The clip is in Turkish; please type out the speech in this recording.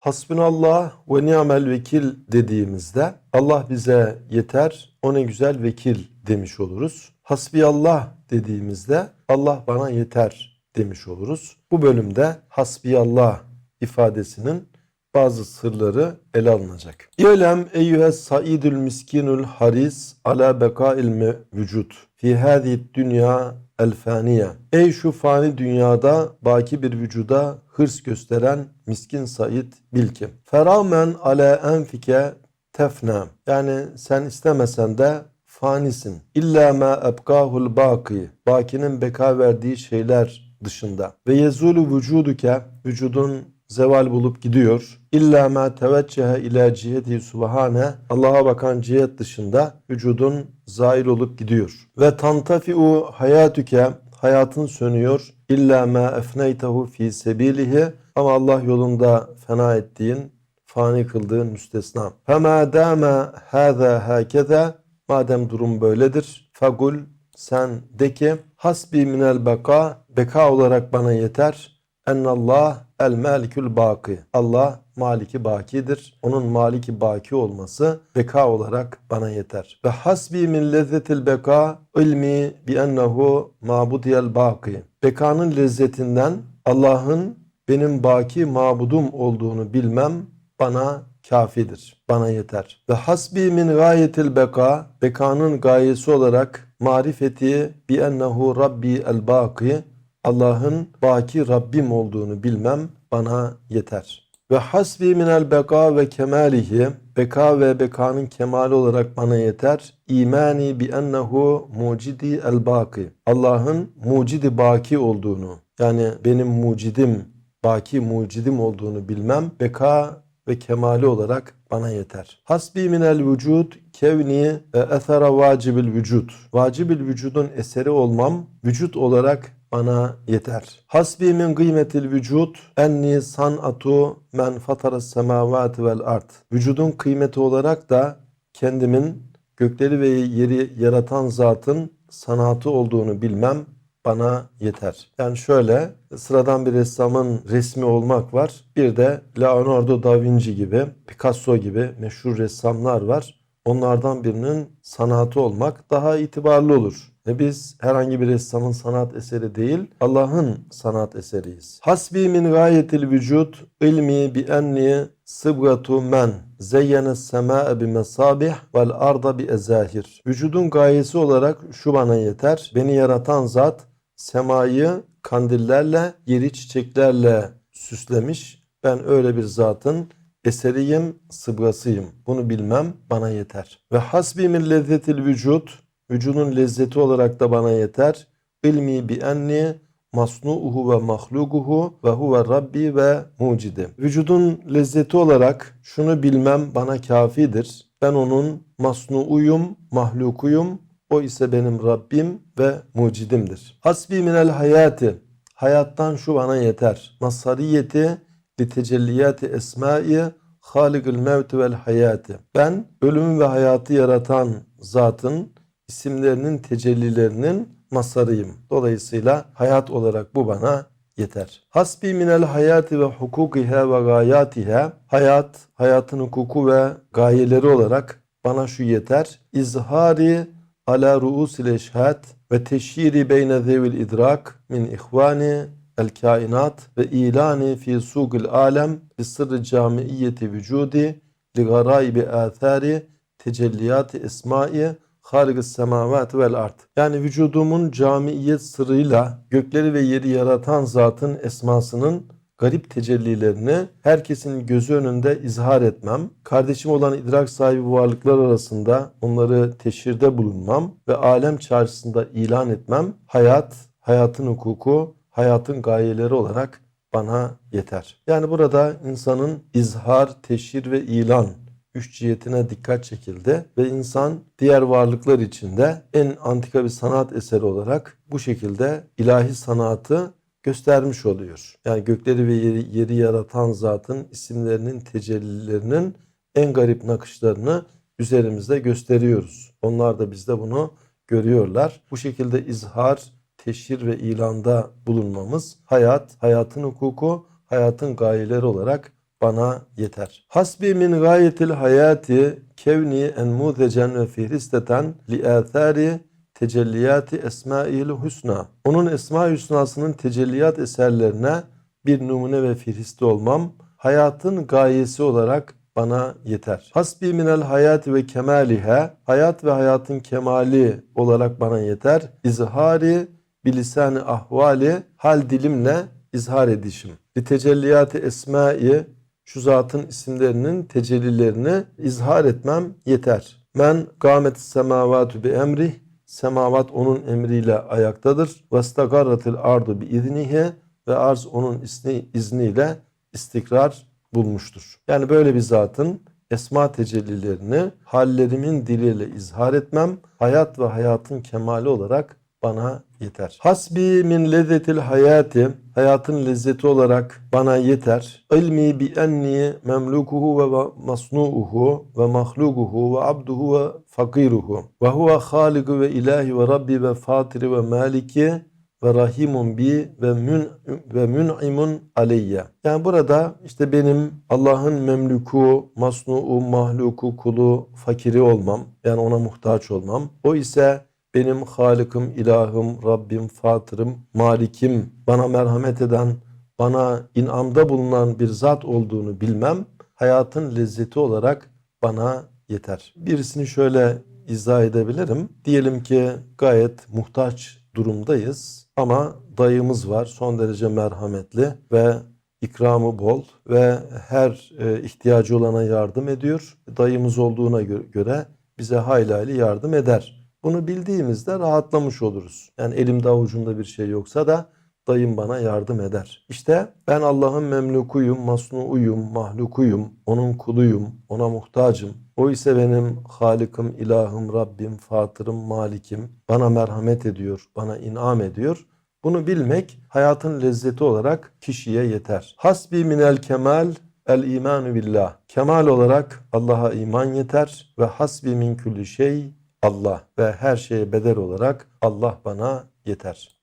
Hasbunallah ve ni'mel vekil dediğimizde Allah bize yeter, o ne güzel vekil demiş oluruz. Hasbiyallah dediğimizde Allah bana yeter demiş oluruz. Bu bölümde hasbiyallah ifadesinin bazı sırları ele alınacak. İ'lem eyyühes saidül miskinul haris ala bekail vücut fi hadi dünya el faniye. Ey şu fani dünyada baki bir vücuda hırs gösteren miskin Said bil ki. Feramen ale enfike tefna. Yani sen istemesen de fanisin. İlla ma ebkahul baki. Bakinin beka verdiği şeyler dışında. Ve yezulu vücuduke vücudun zeval bulup gidiyor. İlla ma teveccühe ila ciheti subhane. Allah'a bakan cihet dışında vücudun zail olup gidiyor. Ve tantafiu hayatüke hayatın sönüyor. İlla ma efneytehu fi sebilihi. Ama Allah yolunda fena ettiğin, fani kıldığın müstesna. Fema dâme hâzâ hâkeze. Madem durum böyledir. Fagul sen de ki hasbi minel beka beka olarak bana yeter. Ennallah el malikül baki. Allah maliki bakidir. Onun maliki baki olması beka olarak bana yeter. Ve hasbi min lezzetil beka ilmi bi ennehu mabudiyel baki. Bekanın lezzetinden Allah'ın benim baki mabudum olduğunu bilmem bana kafidir. Bana yeter. Ve hasbi min gayetil beka bekanın gayesi olarak marifeti bi ennehu rabbi el baki Allah'ın baki Rabbim olduğunu bilmem bana yeter. Ve hasbi minel beka ve kemalihi beka ve bekanın kemali olarak bana yeter. İmani bi ennehu mucidi el baki. Allah'ın mucidi baki olduğunu yani benim mucidim baki mucidim olduğunu bilmem beka ve kemali olarak bana yeter. Hasbi minel vücud kevni ve esera vacibil vücud. Vacibil vücudun eseri olmam vücut olarak bana yeter. Hasbi min kıymetil vücut enni sanatu men fataras semavati vel art. Vücudun kıymeti olarak da kendimin gökleri ve yeri yaratan zatın sanatı olduğunu bilmem bana yeter. Yani şöyle sıradan bir ressamın resmi olmak var. Bir de Leonardo da Vinci gibi, Picasso gibi meşhur ressamlar var. Onlardan birinin sanatı olmak daha itibarlı olur. Ve biz herhangi bir ressamın sanat eseri değil, Allah'ın sanat eseriyiz. Hasbi min gayetil vücut ilmi bi enni sıbgatu men zeyyene semâe bi mesabih vel arda bi ezahir. Vücudun gayesi olarak şu bana yeter. Beni yaratan zat semayı kandillerle, yeri çiçeklerle süslemiş. Ben öyle bir zatın eseriyim, sıbgasıyım. Bunu bilmem bana yeter. Ve hasbi min lezzetil vücut, vücudun lezzeti olarak da bana yeter. İlmi bi enni masnu'uhu ve mahluguhu ve huve rabbi ve mucidi. Vücudun lezzeti olarak şunu bilmem bana kafidir. Ben onun masnu'uyum, mahlukuyum. O ise benim Rabbim ve mucidimdir. Hasbi minel hayati. Hayattan şu bana yeter. Masariyeti li tecelliyati esmai haligül mevti vel hayati. Ben ölümü ve hayatı yaratan zatın isimlerinin tecellilerinin masarıyım. Dolayısıyla hayat olarak bu bana yeter. Hasbi minel hayati ve hukukiha ve gayatiha. Hayat, hayatın hukuku ve gayeleri olarak bana şu yeter. İzhari ala ruusil eşhad ve teşhiri beyne zevil idrak min ihvani el kainat ve ilani fi sugil alem bi sırrı camiiyeti vücudi li garaibi athari tecelliyati esmai haligas semavat vel art. Yani vücudumun camiiyet sırrıyla gökleri ve yeri yaratan zatın esmasının garip tecellilerini herkesin gözü önünde izhar etmem, kardeşim olan idrak sahibi varlıklar arasında onları teşhirde bulunmam ve alem çarşısında ilan etmem, hayat, hayatın hukuku, hayatın gayeleri olarak bana yeter. Yani burada insanın izhar, teşhir ve ilan üç cihetine dikkat çekildi ve insan diğer varlıklar içinde en antika bir sanat eseri olarak bu şekilde ilahi sanatı göstermiş oluyor. Yani gökleri ve yeri, yeri yaratan zatın isimlerinin tecellilerinin en garip nakışlarını üzerimizde gösteriyoruz. Onlar da bizde bunu görüyorlar. Bu şekilde izhar, teşhir ve ilanda bulunmamız hayat, hayatın hukuku, hayatın gayeleri olarak bana yeter. Hasbi min gayetil hayati kevni enmudecen ve fihristeten li athari tecelliyati esmail husna. Onun esma hüsnasının tecelliyat eserlerine bir numune ve fihristi olmam hayatın gayesi olarak bana yeter. Hasbi minel hayati ve kemaliha hayat ve hayatın kemali olarak bana yeter. İzhari bilisani ahvali hal dilimle izhar edişim. Li tecelliyati esmai şu zatın isimlerinin tecellilerini izhar etmem yeter. Men gâmet semavatu bi emrih semavat onun emriyle ayaktadır. Ve stagarratil ardu bi iznihi ve arz onun izni, izniyle istikrar bulmuştur. Yani böyle bir zatın esma tecellilerini hallerimin diliyle izhar etmem hayat ve hayatın kemali olarak bana yeter. Hasbi min lezzetil hayati hayatın lezzeti olarak bana yeter. İlmi bi enni memlukuhu ve masnuuhu ve mahlukuhu ve abduhu ve fakiruhu ve huve haliku ve ilahi ve rabbi ve fatiri ve maliki ve rahimun bi ve mün ve mün'imun aleyye. Yani burada işte benim Allah'ın memluku, masnuu, mahluku, kulu, fakiri olmam. Yani ona muhtaç olmam. O ise benim Halıkım, ilahım, Rabbim, Fatırım, Malikim, bana merhamet eden, bana inamda bulunan bir zat olduğunu bilmem, hayatın lezzeti olarak bana yeter. Birisini şöyle izah edebilirim. Diyelim ki gayet muhtaç durumdayız ama dayımız var son derece merhametli ve ikramı bol ve her e, ihtiyacı olana yardım ediyor. Dayımız olduğuna gö- göre bize hayli hayli yardım eder. Bunu bildiğimizde rahatlamış oluruz. Yani elimde avucumda bir şey yoksa da dayım bana yardım eder. İşte ben Allah'ın memlukuyum, masnuuyum, mahlukuyum, onun kuluyum, ona muhtacım. O ise benim Halıkım, ilahım, Rabbim, Fatırım, Malikim. Bana merhamet ediyor, bana inam ediyor. Bunu bilmek hayatın lezzeti olarak kişiye yeter. Hasbi minel kemal el imanu billah. Kemal olarak Allah'a iman yeter ve hasbi min külli şey Allah ve her şeye bedel olarak Allah bana yeter.